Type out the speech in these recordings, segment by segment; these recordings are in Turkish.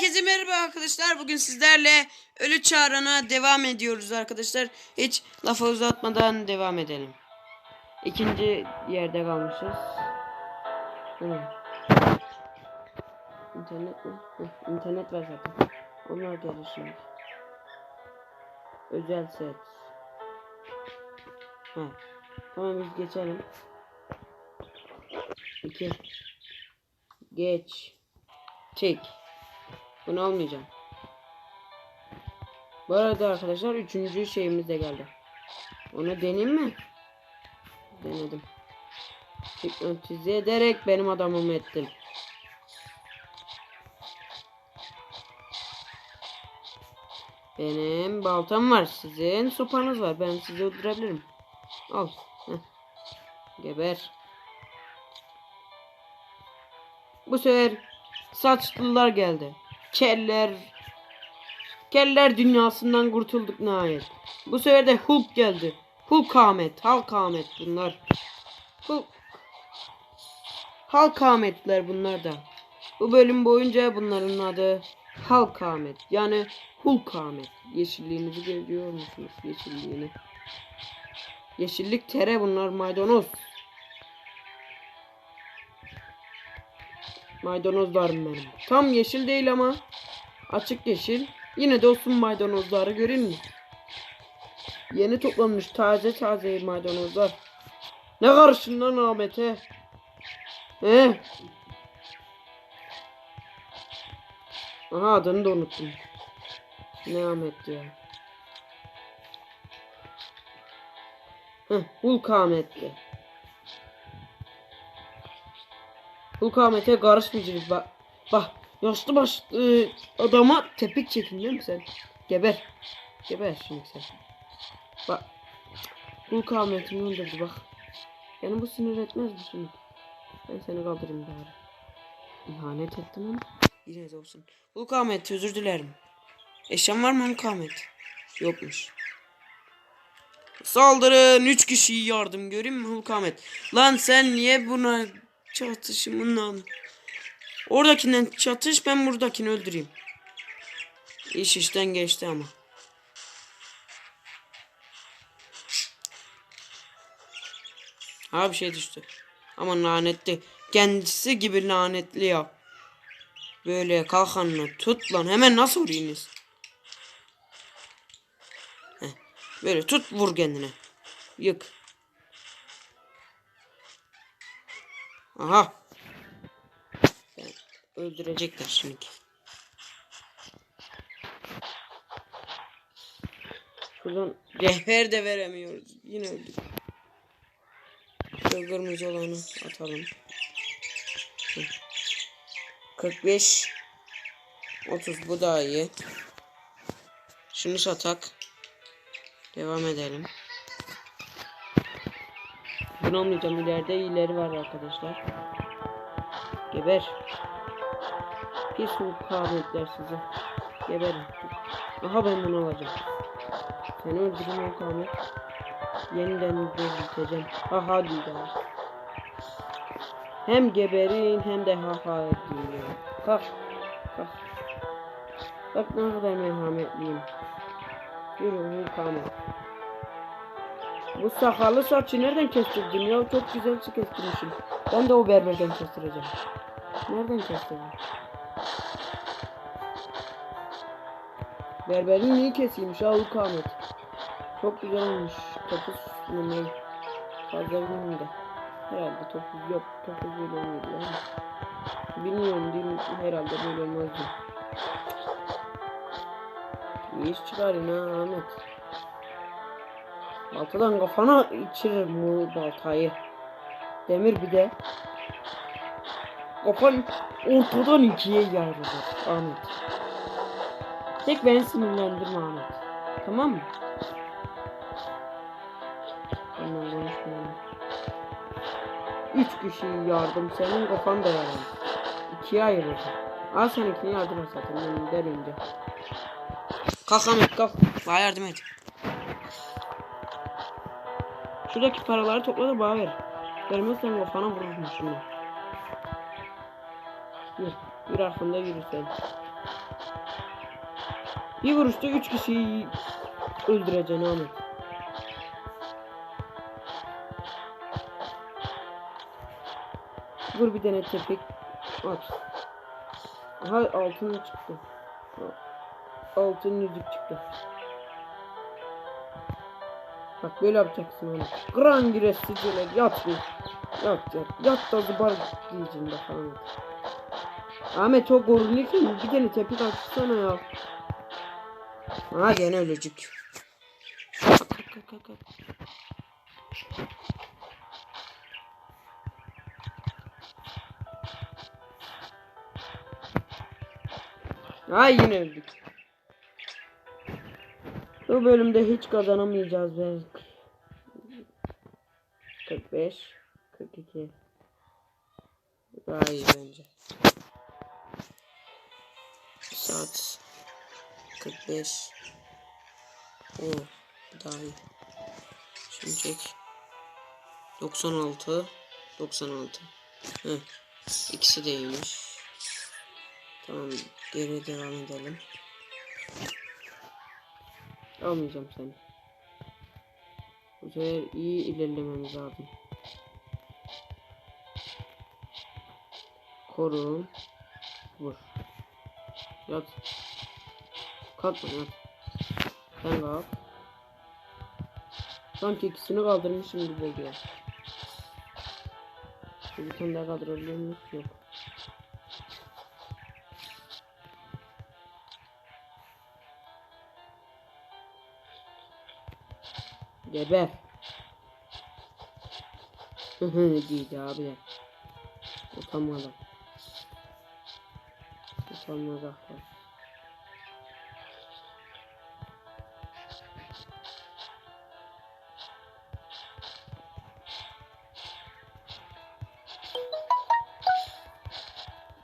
Herkese merhaba arkadaşlar. Bugün sizlerle Ölü Çağrı'na devam ediyoruz arkadaşlar. Hiç lafı uzatmadan devam edelim. İkinci yerde kalmışız. İnternet mi? Hı, İnternet var zaten. Onlar gelir şimdi. Özel set. Ha. Tamam biz geçelim. İki. Geç. Çek. Bunu almayacağım. Bu arada arkadaşlar üçüncü şeyimiz de geldi. Onu deneyim mi? Denedim. Hipnotize ederek benim adamımı ettin. Benim baltam var. Sizin sopanız var. Ben sizi öldürebilirim. Al. Geber. Bu sefer saçlılar geldi. Keller Keller dünyasından kurtulduk nihayet. Bu sefer de Hulk geldi. Hulk Ahmet, Hulk Ahmet bunlar. Hulk Hulk Ahmetler bunlar da. Bu bölüm boyunca bunların adı Hulk Ahmet. Yani Hulk Ahmet. Yeşilliğinizi görüyor musunuz? Yeşilliğini. Yeşillik tere bunlar maydanoz. Maydanozlarım benim. Tam yeşil değil ama açık yeşil. Yine de olsun maydanozları görün mü? Yeni toplanmış taze taze maydanozlar. Ne karışın lan Ahmet'e? He? Aha adını da unuttum. Ne Ahmet ya? Heh, Hulk Ahmet'ti. Hulk Ahmet'e karışmayacağız bak. Bak yaşlı başlı adama tepik çekin değil mi sen? Geber. Geber şimdi sen. Bak. Hulk Ahmet'imi öldürdü bak. Yani bu sinir etmez mi şimdi? Ben seni kaldırayım bari. İhanet ettim ama. Yine de olsun. Hulk Ahmet özür dilerim. Eşyan var mı Hulk Ahmet? Yokmuş. Saldırın. Üç kişiyi yardım göreyim mi Hulk Ahmet? Lan sen niye buna çatışımından Oradakinden çatış ben buradakini öldüreyim. İş işten geçti ama. Ha bir şey düştü. Ama lanetli. Kendisi gibi lanetli ya. Böyle kalkanını tut lan. Hemen nasıl vurayınız? Heh. Böyle tut vur kendine. Yık. Aha. Öldürecekler şimdi. Şuradan rehber de veremiyoruz. Yine öldük. Şu kırmızı olanı atalım. Hı. 45 30 bu daha iyi. Şunu satak. Devam edelim. Bunu almayacağım. ileride iyileri var arkadaşlar. Geber. Pis mukavemetler size. Geberin. Aha ben bunu alacağım. Seni öldürün mukavemet. Yeniden dirilteceğim. Aha diyeceğim. Hem geberin hem de ha ha edin. Kalk. Kalk. Bak ne kadar merhametliyim. Yürü mukavemet. Bu sakalı saçı nereden kestirdin ya? Çok güzel kestirmişim. Ben de o berberden kestireceğim. Nereden kestirdin? Berberin iyi kesiymiş ha Ahmet. Çok güzel olmuş. Topuz ne? Fazla bilmiyorum. Herhalde topuz yok. Topuz böyle olmuyordu yani. Bilmiyorum değil mi? Herhalde böyle olmazdı. İyi iş çıkarın ha Ahmet. Baltadan kafana içiririm bu baltayı. Demir bir de. Kafan ortadan ikiye yarılır Ahmet. Tek beni sinirlendirme Ahmet. Tamam mı? Ondan konuşmayalım. Üç kişi yardım senin kafan da yaralım. İkiye ayırır. Al sen ikini yardım et zaten ben derince. Kalk Ahmet kalk. Bana yardım et. Şuradaki paraları topla da bana ver. Vermezsen kafana vururum şimdi. Yürü, yürü arkamda yürü sen. Bir vuruşta 3 kişiyi öldüreceksin Ahmet. Vur bir tane tepek at. Aha altın çıktı. Altın yüzük çıktı. Bak böyle yapacaksın onu. Gran giresiceler yat bir. Yat yat. Yat da zıbar diyeceksin bak Ahmet. Ahmet o görünürken bir tane tepik atsana ya. Ha gene ölecek. Kalk. Ay yine öldük. Bu bölümde hiç kazanamayacağız belki. 45 42 Daha iyi bence. Saat 45 Oo, daha iyi. Şimdi çek. 96 96 Heh. İkisi de iyiymiş. Tamam geri devam edelim. Almayacağım seni. Bu sefer iyi ilerlememiz lazım. Korun. Vur. Yat. Kalkma yat. Sen kalk. Sanki ikisini kaldırmışım gibi geliyor. Bir tane daha kaldırabiliyor muyuz? Yok. Geber. Hı hı diydi abi. Utanmadan. Utanmaz aklar.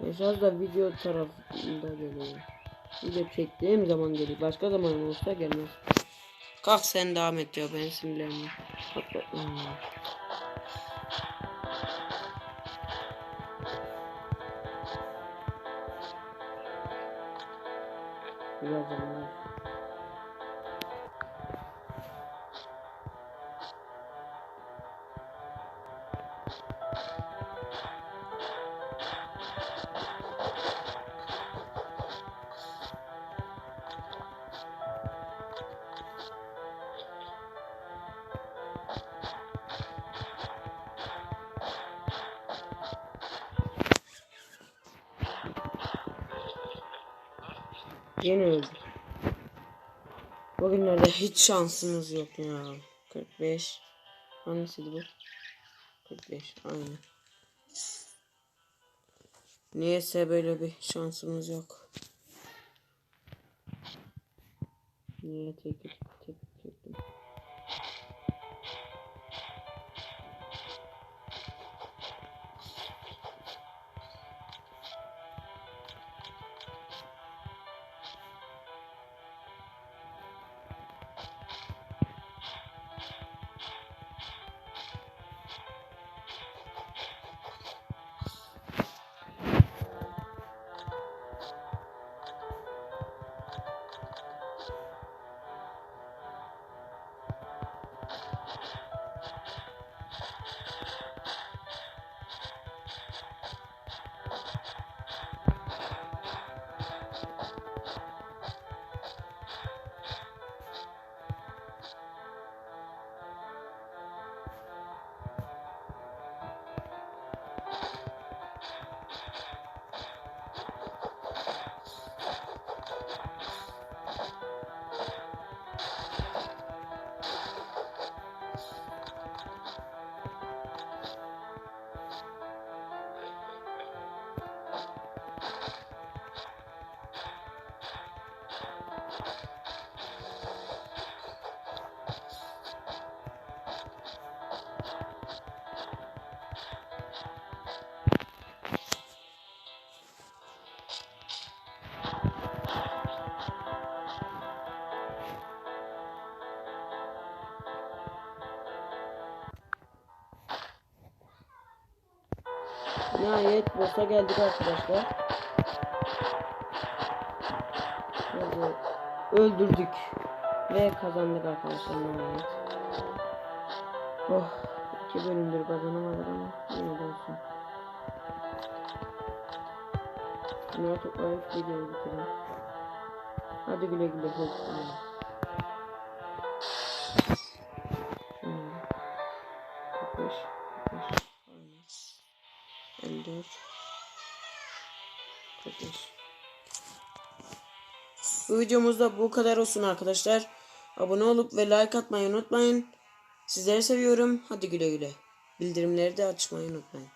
Mesaj da video tarafında geliyor. Video çektiğim zaman geliyor. Başka zaman olsa gelmez. Kalk sen devam et ya ben sinirlendim. Hmm. Biraz zaman. Yine öldük. Bugünlerde hiç şansımız yok ya. 45. Hangisiydi bu? 45. Aynen. Niyeyse böyle bir şansımız yok. Niye tek Nihayet boss'a geldik arkadaşlar. öldürdük. Ve kazandık arkadaşlar nihayet. Oh iki bölümdür kazanamadık ama yine de olsun. Bunları toplayıp videoyu. Hadi güle güle hoşçakalın. 54, 45. Bu videomuzda bu kadar olsun arkadaşlar. Abone olup ve like atmayı unutmayın. Sizleri seviyorum. Hadi güle güle. Bildirimleri de açmayı unutmayın.